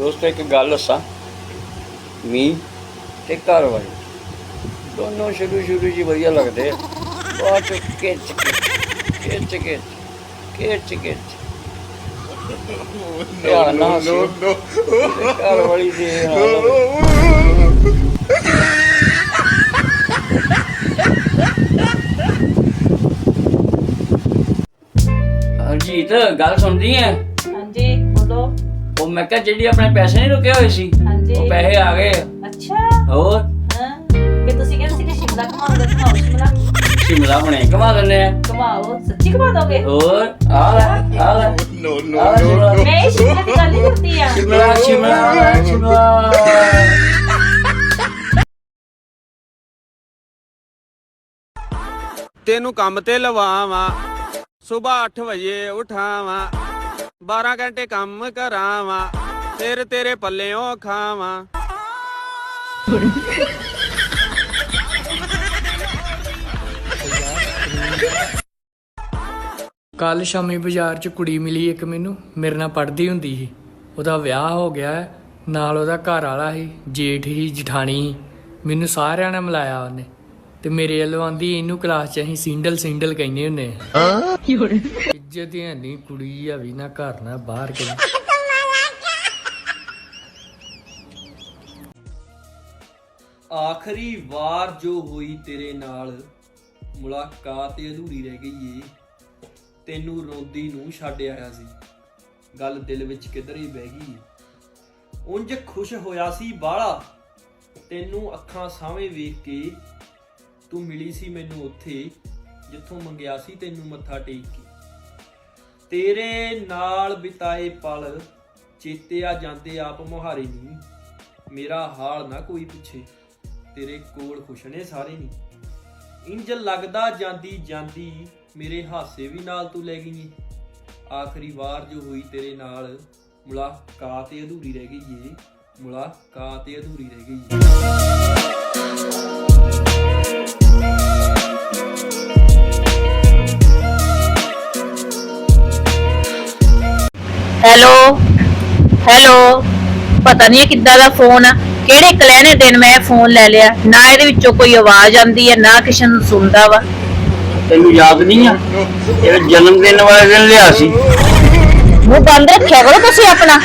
ਦੋਸਤੋ ਇੱਕ ਗੱਲ ਦੱਸਾਂ। ਮੀ ਤੇ ਘਰ ਵਾਲੀ ਦੋਨੋਂ ਸ਼ੁਰੂ ਸ਼ੁਰੂ ਜੀ ਵਧੀਆ ਲੱਗਦੇ ਆ। ਬਾਅਦ ਚ ਕਿਚ ਕਿਚ ਕਿਚ ਕਿਚ ਕਿਚ ਘਰ ਵਾਲੀ ਦੇ ਹਾਲ ਹਰਜੀਤ ਗੱਲ ਸੁਣਦੀ ਐ? ਹਾਂਜੀ। ਉਹ ਮੈਂ ਕਿਹਾ ਜਿਹੜੀ ਆਪਣੇ ਪੈਸੇ ਨਹੀਂ ਰੁਕੇ ਹੋਏ ਸੀ ਹਾਂਜੀ। ਉਹ ਪੈਸੇ ਆ ਗਏ। ਆ। ਅੱਛਾ। ਹੋਰ? ਹਾਂ। ਕਿ ਤੁਸੀਂ ਕਹਿੰਦੇ ਸੀ ਕਿ ਸ਼ਿਮਲਾ ਘਮਾਉਂਗਾ ਘਮਾਓ ਸ਼ਿਮਲਾ। ਸ਼ਿਮਲਾ ਬਣੇ ਕਮਾ ਦਿੰਦੇ ਆ। ਘਮਾਓ ਸੱਚੀ ਘਮਾ ਦੋਗੇ? ਹੋਰ? ਆ ਲੈ ਆ ਲੈ। No, ਆ ਲੈ ਸ਼ਿਮਲਾ। ਮੈਂ ਹੀ ਸ਼ਿਮਲਾ ਦੀ ਗੱਲ ਹੀ ਕਰਦੀ ਆ। ਸ਼ਿਮਲਾ ਸ਼ਿਮਲਾ ਸ਼ਿਮਲਾ। ਤੈਨੂੰ ਕੰਮ ਤੇ ਲਵਾਵਾਂ ਸਵੇਰ 8 ਵਜੇ ਉਠਾਵਾਂ। 12 ਘੰਟੇ ਕੰਮ ਕਰਾਵਾਂ ਫਿਰ ਤੇਰੇ ਪੱਲਿਓਂ ਖਾਵਾਂ। ਕੱਲ ਸ਼ਾਮੀ ਬਾਜ਼ਾਰ 'ਚ ਕੁੜੀ ਮਿਲੀ ਇੱਕ ਮੈਨੂੰ ਮੇਰੇ ਨਾਲ ਪੜ੍ਹਦੀ ਹੁੰਦੀ ਸੀ। ਉਹਦਾ ਵਿਆਹ ਹੋ ਗਿਆ ਹੈ, ਨਾਲ ਉਹਦਾ ਘਰ ਵਾਲਾ ਸੀ ਜੇਠ ਹੀ ਜਠਾਣੀ ਸੀ। ਮੈਨੂੰ ਸਾਰਿਆਂ ਨੇ ਮਿਲਾਇਆ ਉਹਨੇ। ਤੇ ਮੇਰੇ ਵੱਲੋਂ ਆਂਦੀ ਇਹਨੂੰ ਕਲਾਸ 'ਚ ਅਸੀਂ ਸਿੰਡਲ ਸਿੰਡਲ ਕਹਿੰਦੇ ਹੁੰਨੇ ਆ। ਇੱਜ਼ਤ ਹੀ ਨਹੀਂ, ਕੁੜੀ ਆ ਵੀ ਨਾ, ਘਰ ਨਾ, ਬਾਹਰ ਕੇ ਆਖਰੀ ਵਾਰ ਜੋ ਹੋਈ ਤੇਰੇ ਨਾਲ, ਮੁਲਾਕਾਤ ਅਧੂਰੀ ਰਹਿ ਗਈ ਏ। ਤੈਨੂੰ ਰੋਂਦੀ ਨੂੰ ਛੱਡ ਆਇਆ ਸੀ। ਗੱਲ ਦਿਲ ਵਿੱਚ ਕਿਧਰੇ ਹੀ ਬਹਿ ਗਈ ਏ। ਉਂਝ ਖੁਸ਼ ਹੋਇਆ ਸੀ ਬਾਹਲਾ। ਤੈਨੂੰ ਅੱਖਾਂ ਸਾਹਵੇਂ ਵੇਖ ਕੇ ਤੂੰ ਮਿਲੀ ਸੀ ਮੈਨੂੰ ਉੱਥੇ, ਜਿੱਥੋਂ ਮੰਗਿਆ ਸੀ ਤੈਨੂੰ ਮੱਥਾ ਟੇਕ ਕੇ। ਤੇਰੇ ਨਾਲ ਬਿਤਾਏ ਪਲ ਚੇਤੇ ਆ ਜਾਂਦੇ ਆਪ ਮੁਹਾਰੇ ਨੀ। ਮੇਰਾ ਹਾਲ ਨਾ ਕੋਈ ਪਿੱਛੇ, ਤੇਰੇ ਕੋਲ ਖੁਸ਼ ਨੇ ਸਾਰੇ ਨੀ। ਇੰਜ ਲੱਗਦਾ ਜਾਂਦੀ ਜਾਂਦੀ ਮੇਰੇ ਹਾਸੇ ਵੀ ਨਾਲ ਤੂੰ ਲੈ ਗਈ ਏ। ਆਖਰੀ ਵਾਰ ਜੋ ਹੋਈ ਤੇਰੇ ਨਾਲ, ਮੁਲਾਕਾਤ ਏ ਅਧੂਰੀ ਰਹਿ ਗਈ ਏ। ਮੁਲਾਕਾਤ ਏ ਅਧੂਰੀ ਰਹਿ ਗਈ ਏ। ਹੈਲੋ ਹੈਲੋ ਪਤਾ ਨਹੀਂ ਕਿੱਦਾਂ ਦਾ ਫੋਨ ਆ। ਕਿਹੜੇ ਕਲੈਣੇ ਦਿਨ ਮੈਂ ਇਹ ਫੋਨ ਲੈ ਲਿਆ। ਨਾ ਇਹਦੇ ਵਿੱਚੋਂ ਕੋਈ ਆਵਾਜ਼ ਆਉਂਦੀ ਹੈ ਨਾ ਕਿਸੇ ਨੂੰ ਸੁਣਦਾ ਵਾ। ਤੈਨੂੰ ਯਾਦ ਨਹੀਂ ਆ? ਇਹ ਜਨਮ ਦਿਨ ਵਾਲੇ ਦਿਨ ਲਿਆ ਸੀ। ਮੂੰਹ ਬੰਦ ਰੱਖਿਆ ਕਰੋ ਤੁਸੀਂ ਆਪਣਾ।